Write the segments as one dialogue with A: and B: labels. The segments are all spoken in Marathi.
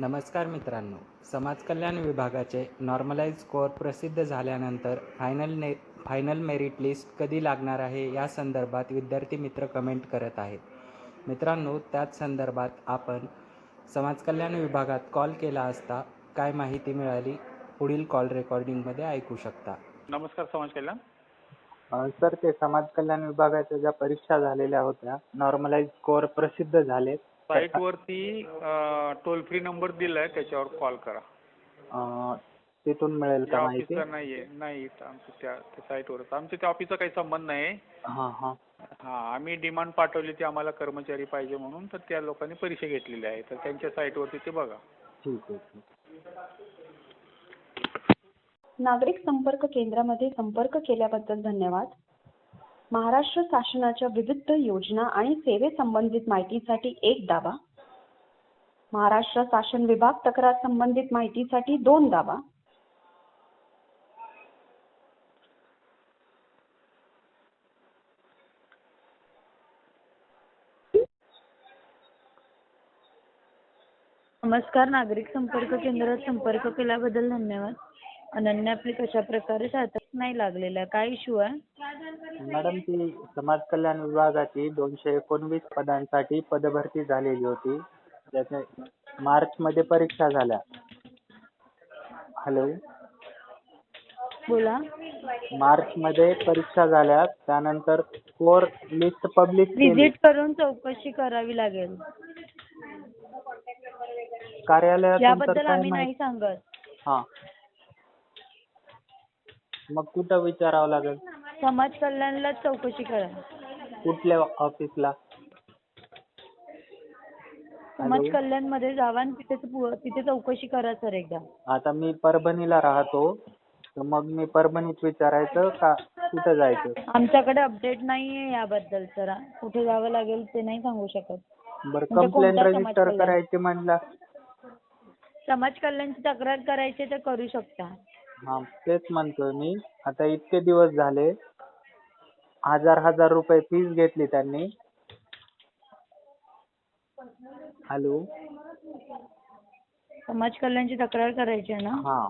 A: नमस्कार मित्रांनो समाज कल्याण विभागाचे नॉर्मलाइज स्कोअर प्रसिद्ध झाल्यानंतर फायनल ने फायनल मेरिट लिस्ट कधी लागणार आहे या संदर्भात विद्यार्थी मित्र कमेंट करत आहेत. मित्रांनो त्याच संदर्भात आपण समाज कल्याण विभागात कॉल केला असता काय माहिती मिळाली पुढील कॉल रेकॉर्डिंगमध्ये ऐकू शकता.
B: नमस्कार समाज कल्याण.
C: सर ते समाज कल्याण विभागाच्या ज्या परीक्षा झालेल्या होत्या नॉर्मलाइज स्कोअर प्रसिद्ध झाले
B: साईटवरती टोल फ्री नंबर दिलाय त्याच्यावर कॉल करा.
C: अ, तिथून मिळेल
B: त्या
C: का माहिती?
B: ऑफिसला नाहीये. नाही आमच्या त्या त्या साईटवर आमच्या त्या ऑफिसचा काही संबंध नाही
C: हां हां.
B: हा आम्ही डिमांड पाठवली ती आम्हाला कर्मचारी पाहिजे म्हणून तर त्या लोकांनी परीक्षा घेतलेली आहे तर त्यांच्या साईटवरती ते बघा.
C: ठीक आहे ठीक
D: नागरिक संपर्क केंद्रामध्ये संपर्क केल्याबद्दल धन्यवाद. महाराष्ट्र शासनाच्या विविध योजना आणि सेवेसंबंधित माहितीसाठी एक दाबा महाराष्ट्र शासन विभाग तक्रार संबंधित माहितीसाठी दोन दाबा
E: नमस्कार नागरिक संपर्क केंद्रात संपर्क केल्याबद्दल धन्यवाद. अनन्या आपली कशा प्रकारे सहायता नाही लागलेला काय इश्यू आहे?
C: मॅडम ती समाज कल्याण विभागाची दोनशे एकोणवीस पदांसाठी पदभरती झालेली होती. त्याच्या मार्चमध्ये परीक्षा झाल्या. हॅलो?
E: बोला.
C: मार्चमध्ये परीक्षा झाल्या. त्यानंतर स्कोअर लिस्ट पब्लिश केली.
E: व्हिजिट करून चौकशी करावी लागेल.
C: कार्यालयातून तर
E: याबद्दल आम्ही नाही
C: माहिती?
E: सांगत.
C: हां. मग कुठं विचारावं लागेल?
E: समाज कल्याणला चौकशी करा.
C: कुठल्या ऑफिसला
E: समाज? कल्याणमध्ये जावा आणि तिथे तिथे चौकशी करा सर एकदा.
C: आता मी परभणीला राहतो. तर मग मी परभणीत विचारायचं का कुठं जायचं?
E: आमच्याकडे अपडेट नाहीये याबद्दल सर. कुठे जावं लागेल ते नाही सांगू शकत.
C: बरं
E: म्हणजे
C: कंप्लेंट
E: कोणता समाज
C: रजिस्टर
E: कल्याण?
C: करायची म्हणलं.
E: समाज कल्याणची तक्रार करायची तर करू शकता.
C: हा तेच म्हणतोय मी. आता इतके दिवस झाले. हजार हजार रुपये फीस घेतली त्यांनी. हॅलो
E: समाज कल्याणची तक्रार करायची आहे ना?
C: हा.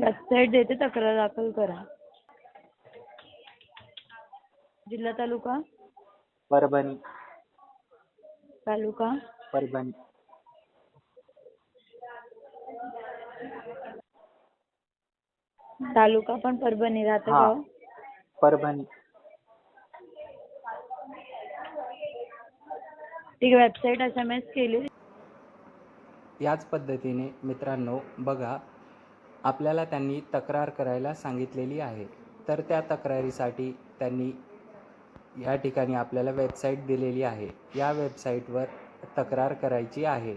E: वेबसाईट देते तक्रार दाखल करा. जिल्हा तालुका?
C: परभणी.
E: तालुका?
C: परभणी.
E: तालुका पण परभणी
C: हा.
E: राहतेगाव
C: परभणी.
E: ठीक आहे वेबसाईट एस एम एस केली?
A: याच पद्धतीने मित्रांनो बघा आपल्याला त्यांनी तक्रार करायला सांगितलेली आहे. तर त्या तक्रारीसाठी त्यांनी या ठिकाणी आपल्याला वेबसाईट दिलेली आहे. या वेबसाईटवर तक्रार करायची आहे.